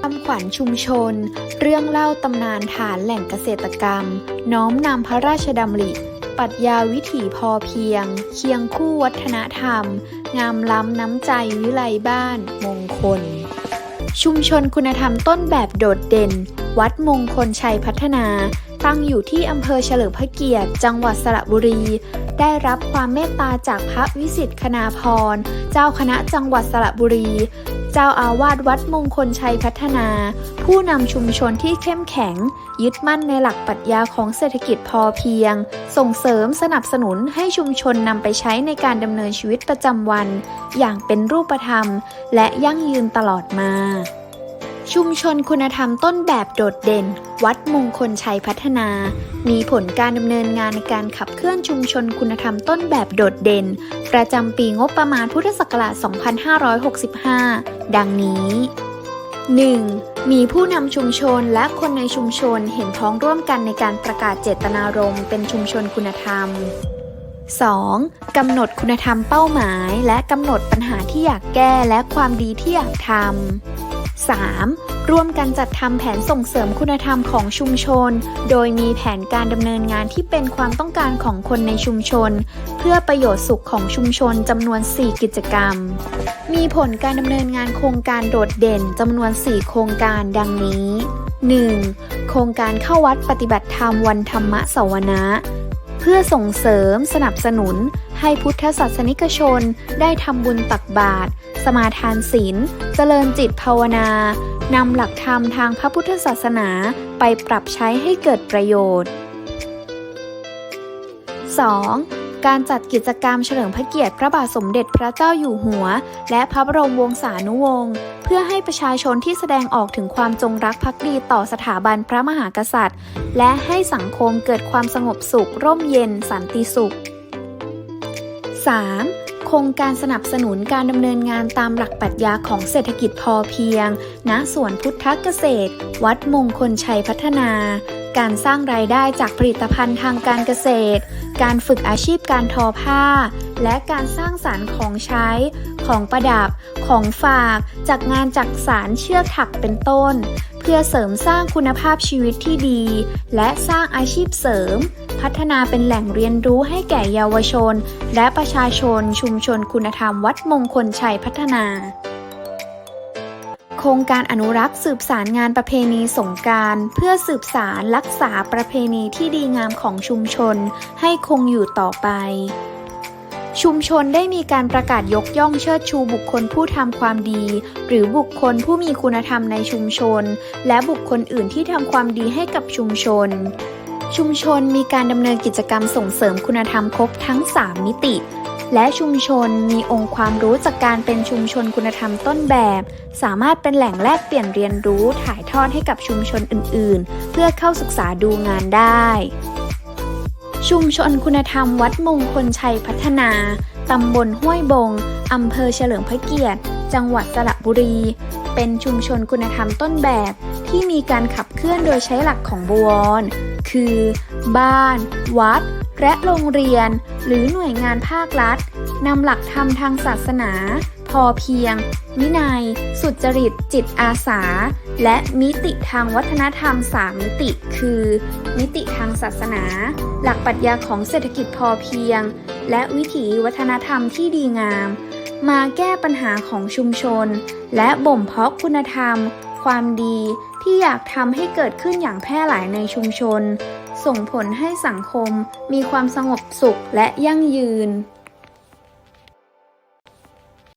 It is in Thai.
คำขวัญชุมชน เรื่องเล่าตำนานฐานแหล่งเกษตรกรรม น้อมนำพระราชดำริปรัชญาวิถีพอเพียง เคียงคู่วัฒนธรรม งามล้ำน้ำใจวิไลบ้าน มงคล ชุมชนคุณธรรมต้นแบบโดดเด่น วัดมงคลชัยพัฒนาตั้งอยู่ที่อำเภอเฉลิมพระเกียรติ จังหวัดสระบุรี ได้รับความเมตตาจากพระวิสิทธิคณาพร เจ้าคณะจังหวัดสระบุรี เจ้าอาวาสวัดมงคลชัยพัฒนา ผู้นำชุมชนที่เข้มแข็ง ยึดมั่นในหลักปรัชญาของเศรษฐกิจพอเพียง ส่งเสริมสนับสนุนให้ชุมชนนำไปใช้ในการดำเนินชีวิตประจำวัน อย่างเป็นรูปธรรม และยั่งยืนตลอดมา ชุมชนคุณธรรมต้นแบบโดดเด่น วัดมงคลชัยพัฒนา มีผลการดำเนินงานในการขับเคลื่อนชุมชนคุณธรรมต้นแบบโดดเด่น ประจำปีงบประมาณพุทธศักราช 2565 ดังนี้ 1. มีผู้นำชุมชนและคนในชุมชนเห็นพ้องร่วมกันในการประกาศเจตนารมณ์เป็นชุมชนคุณธรรม 2. กำหนดคุณธรรมเป้าหมาย และกำหนดปัญหาที่อยากแก้และความดีที่อยากทำ 3. ร่วมกันจัดทำแผนส่งเสริมคุณธรรมของชุมชน โดยมีแผนการดำเนินงานที่เป็นความต้องการของคนในชุมชน เพื่อประโยชน์สุขของชุมชนจำนวน 4 กิจกรรม มีผลการดำเนินงานโครงการโดดเด่นจำนวน 4 โครงการดังนี้ 1. โครงการเข้าวัดปฏิบัติธรรมวันธรรมสวนะ เพื่อส่งเสริมสนับสนุน ให้พุทธศาสนิกชนได้ทำบุญตักบาตรสมาทานศีล เจริญจิตภาวนานำหลักธรรมทางพระพุทธศาสนาไปปรับใช้ให้เกิดประโยชน์ 2. การจัดกิจกรรมเฉลิมพระเกียรติพระบาทสมเด็จพระเจ้าอยู่หัว และพระบรมวงศานุวงศ์เพื่อให้ประชาชนที่แสดงออกถึงความจงรักภักดีต่อสถาบันพระมหากษัตริย์ และให้สังคมเกิดความสงบสุข ร่มเย็น สันติสุข 3. โครงการสนับสนุนการดำเนินงานตามหลักปรัชญาของเศรษฐกิจพอเพียง ณ สวนพุทธเกษตร วัดมงคลชัยพัฒนา การสร้างรายได้จากผลิตภัณฑ์ทางการเกษตร การฝึกอาชีพการทอผ้า และการสร้างสารรค์ของใช้ ของประดับ ของฝาก จากงานจักสารเชือกถักเป็นต้น เพื่อเสริมสร้างคุณภาพชีวิตที่ดี และสร้างอาชีพเสริม พัฒนาเป็นแหล่งเรียนรู้ให้แก่เยาวชน และประชาชนชุมชนคุณธรรมวัดมงคลชัยพัฒนา โครงการอนุรักษ์สืบสารงานประเพณีสงการ เพื่อสืบสารรักษาประเพณีที่ดีงามของชุมชนให้คงอยู่ต่อไป ชุมชนได้มีการประกาศยกย่องเชิดชูบุคคลผู้ทำความดี หรือบุคคลผู้มีคุณธรรมในชุมชน และบุคคลอื่นที่ทำความดีให้กับชุมชน ชุมชนมีการดำเนินกิจกรรมส่งเสริมคุณธรรมครบทั้ง 3 มิติ และชุมชนมีองค์ความรู้จากการเป็นชุมชนคุณธรรมต้นแบบ สามารถเป็นแหล่งแลกเปลี่ยนเรียนรู้ถ่ายทอดให้กับชุมชนอื่น ๆ เพื่อเข้าศึกษาดูงานได้ ชุมชนคุณธรรมวัดมงคลชัยพัฒนา ตำบลห้วยบง อำเภอเฉลิมพระเกียรติ จังหวัดสระบุรี เป็นชุมชนคุณธรรมต้นแบบที่มีการขับเคลื่อนโดยใช้หลักของบวร คือ บ้าน วัด และโรงเรียน หรือหน่วยงานภาครัฐนำหลักธรรมทางศาสนา พอเพียง วินัย สุจริต จิตอาสา และมิติทางวัฒนธรรม 3 มิติ คือ มิติทางศาสนา หลักปรัชญาของเศรษฐกิจพอเพียง และวิถีวัฒนธรรมที่ดีงาม มาแก้ปัญหาของชุมชน และบ่มเพาะคุณธรรม ความดีที่อยากทำให้เกิดขึ้นอย่างแพร่หลายในชุมชน ส่งผลให้สังคมมีความสงบสุขและยั่งยืน